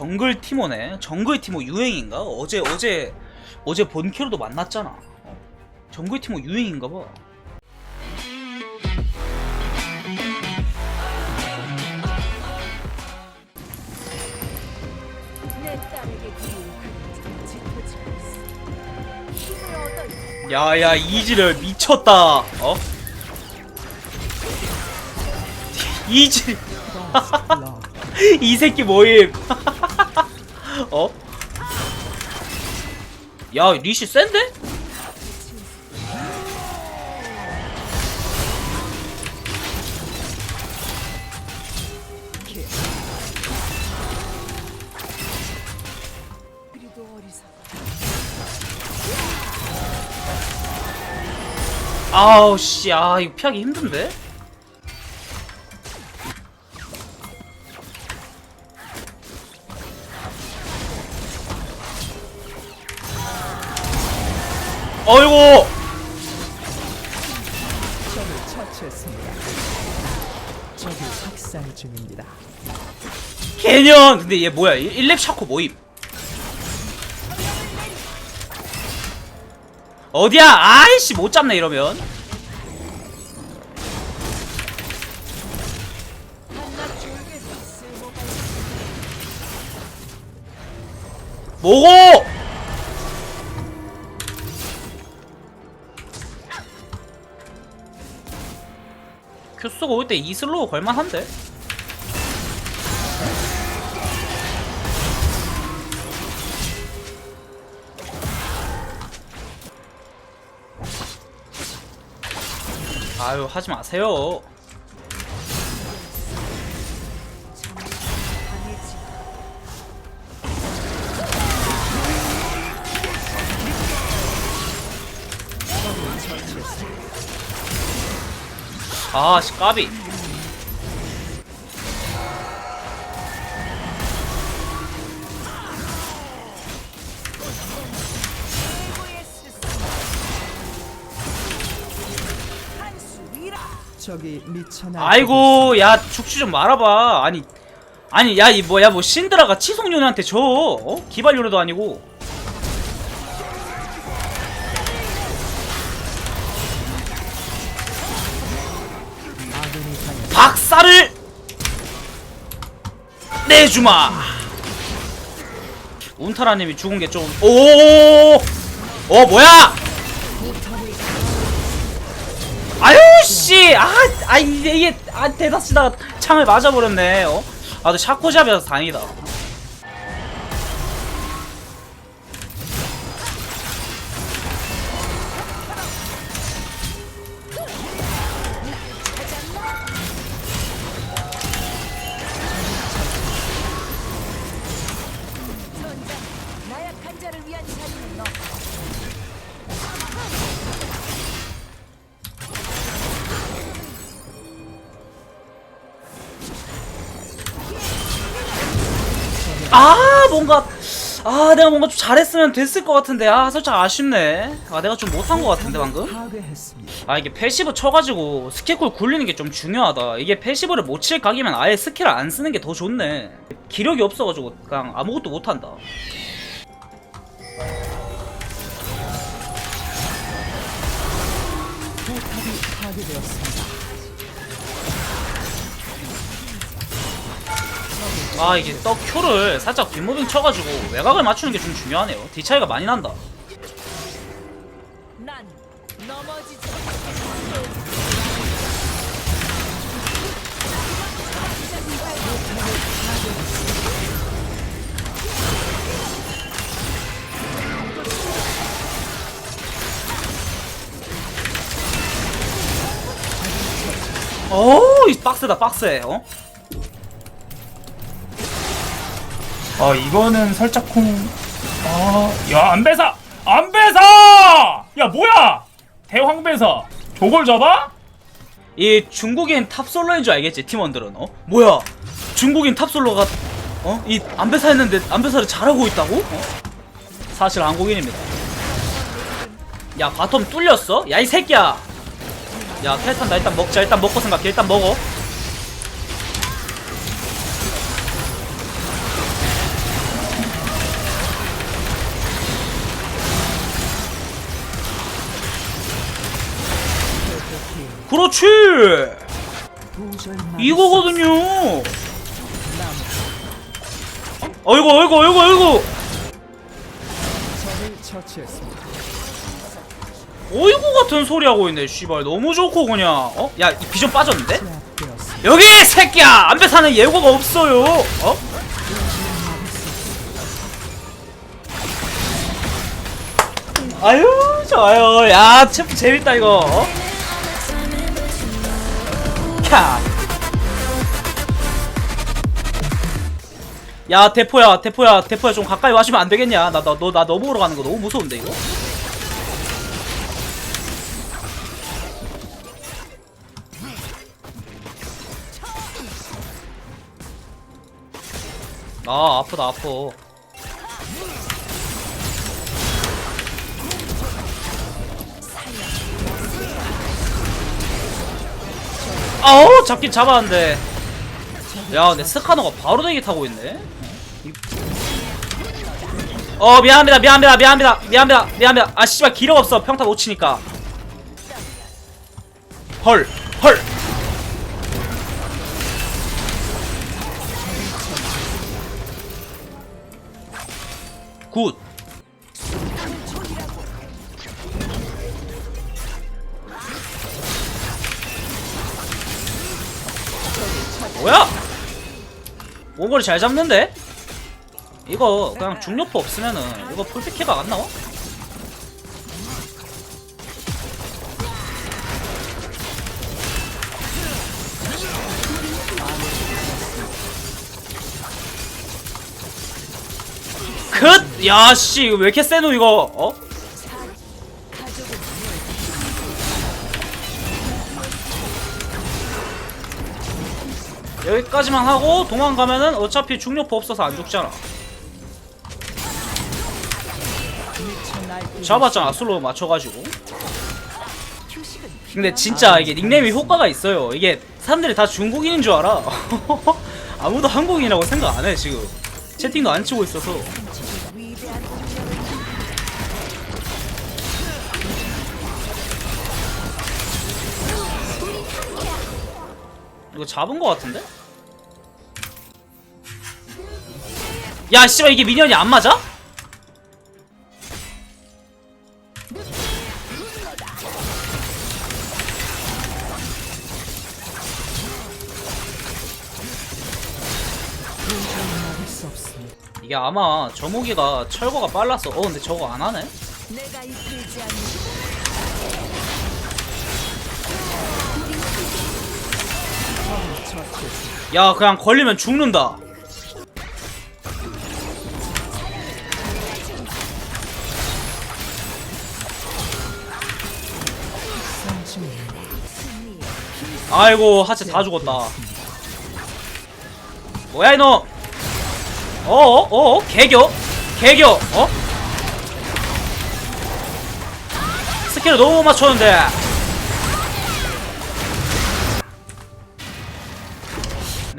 정글 티모네. 정글 티모 유행인가? 어제 어제 어제 본캐로도 만났잖아. 어. 정글 티모 유행인가 봐. 야야 이지를 미쳤다. 어? 이지 이 새끼 뭐임? 어? 야 리시 센데? 아우 씨, 아 이거 피하기 힘든데? 어이구! 적을 처치했습니다. 적이 학살 중입니다. 개년! 근데 얘 뭐야? 1렙 샤코 모임. 어디야? 아이씨 못 잡네 이러면. 뭐고? 큐 쓰고 올때 이슬로우 걸만한데? 아유 하지 마세요. 아씨 까비. 미쳐. 아이고 야 죽지 좀 말아봐 아니 아니 야 이 뭐야 뭐 신드라가 치송윤한테 줘 어? 기발요로도 아니고 박살을 내주마. 운타라님이 죽은 게좀오어 뭐야? 아유 씨 아 아, 이게 아 대다치다가 창을 맞아버렸네 어? 아너 샤코잡이라서 다행이다 나약한 자를 위한 자리는 너. 아 뭔가 아 내가 뭔가 좀 잘했으면 됐을 것 같은데. 아 살짝 아쉽네. 아 내가 좀 못한 것 같은데 방금. 아 이게 패시브 쳐가지고 스킬쿨 굴리는 게 좀 중요하다. 이게 패시브를 못 칠 각이면 아예 스킬을 안 쓰는 게 더 좋네. 기력이 없어가지고 그냥 아무것도 못한다 되었습니다. 아 이게 떡 큐를 살짝 뒷무빙 쳐가지고 외곽을 맞추는 게 좀 중요하네요 뒤 차이가 많이 난다 난 넘어지지. 어이 빡세다 빡세 어? 아 이거는 살짝쿵 아야 안배사 안배사 야 뭐야 대황배사 저걸 잡아? 이 중국인 탑솔러인 줄 알겠지 팀원들은 어? 뭐야 중국인 탑솔러가 어? 이 안배사 했는데 안배사를 잘하고 있다고? 어? 사실 한국인입니다 야 바텀 뚫렸어? 야 이 새끼야 야 탈탄 나 일단 먹자 일단 먹고 생각해. 일단 먹어. 그렇지! 이거거든요. 어이구 어이구 어이구 어이구! 어이구 같은 소리 하고 있네 씨발 너무 좋고 그냥 어? 야 이 비전 빠졌는데? 제압되었습니다. 여기 새끼야 안배 사는 예고가 없어요 어? 아유 좋아요 야 챔프 재밌다 이거 어? 캬. 야 대포야 대포야 대포야 좀 가까이 와주면 안 되겠냐 나 나 너 나 너무 오러 가는 거 너무 무서운데 이거 아 아프다 아파 아우 잡긴 잡았는데. 야 근데 스카너가 바로 대기 타고 있네. 어 미안합니다 미안합니다 미안합니다 미안합니다 미안합니다. 아 씨발 기력 없어. 평타 못 치니까. 헐 헐 굿 뭐야? 원거리 잘 잡는데? 이거 그냥 중력포 없으면은 이거 풀피키가 안 나와? 컷! 야씨 이거 왜 이렇게 세노 이거? 어? 여기까지만 하고 도망가면은 어차피 중력포 없어서 안 죽잖아. 잡았잖아 슬로우 맞춰가지고. 근데 진짜 이게 닉네임이 효과가 있어요. 이게 사람들이 다 중국인인 줄 알아. 아무도 한국인이라고 생각 안 해 지금. 채팅도 안 치고 있어서 이거 잡은 거 같은데? 야 씨발 이게 미니언이 안 맞아? 이게 아마 저무기가 철거가 빨랐어 어 근데 저거 안 하네? 야 그냥 걸리면 죽는다. 아이고 하체 다 죽었다. 뭐야 이놈? 어어 어 개교? 개교? 어? 스킬을 너무 못 맞췄는데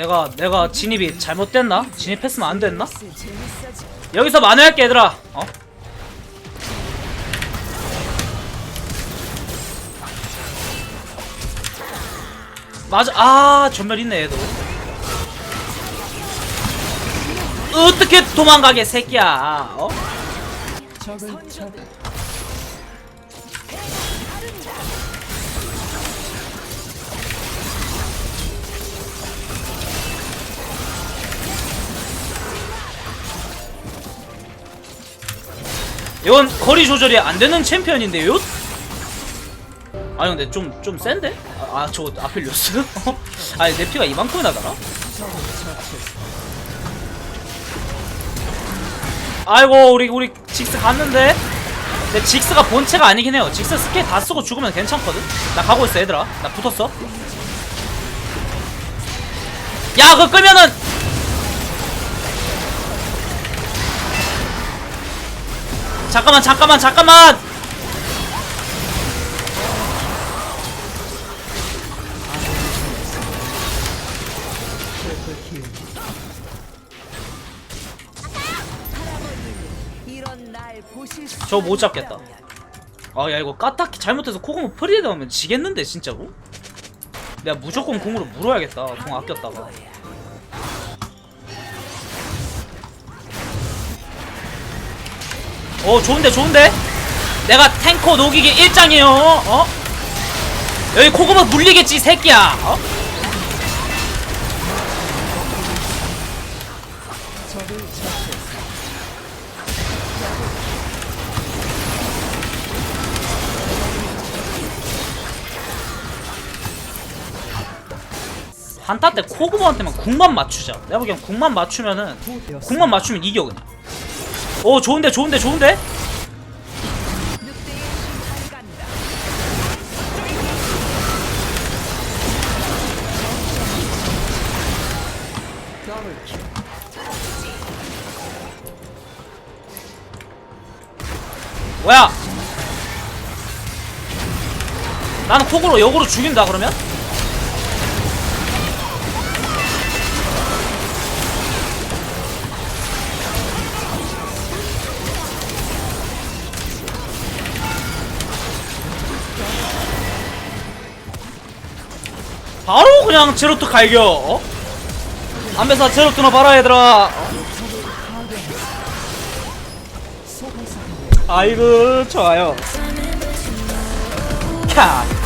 내가 내가 진입이 잘못됐나 진입했으면 안 됐나. 여기서 만회할게 얘들아 어? 맞아 아 전멸 있네 얘도 어떻게 도망가게 새끼야 어? 이건 거리 조절이 안 되는 챔피언인데요? 아니 근데 좀 좀 센데? 아, 아 저거 아필리오스? 아니 내 피가 이만큼이나 달아? 아이고 우리 우리 직스 갔는데 근데 직스가 본체가 아니긴 해요 직스 스킬 다 쓰고 죽으면 괜찮거든? 나 가고 있어 얘들아 나 붙었어 야 그거 끄면은 잠깐만 잠깐만 잠깐만 저거 못 잡겠다. 아 야 이거 까딱히 잘못해서 코고모 프리에 나오면 지겠는데 진짜로? 내가 무조건 공으로 물어야겠다 공 아꼈다가 어 좋은데 좋은데 내가 탱커 녹이기 일장이에요 어? 여기 코고버 물리겠지 이 새끼야 어? 한타 때 코고버한테만 궁만 맞추자 내가 보기엔 궁만 맞추면은 궁만 맞추면 이겨 그냥 오 좋은데 좋은데 좋은데. 더블킬. 뭐야 나는 코고로 역으로 죽인다 그러면? 바로 그냥 제로트 갈겨 어? 안배사 제로트나 봐라 얘들아 어? 아이고 좋아요 캬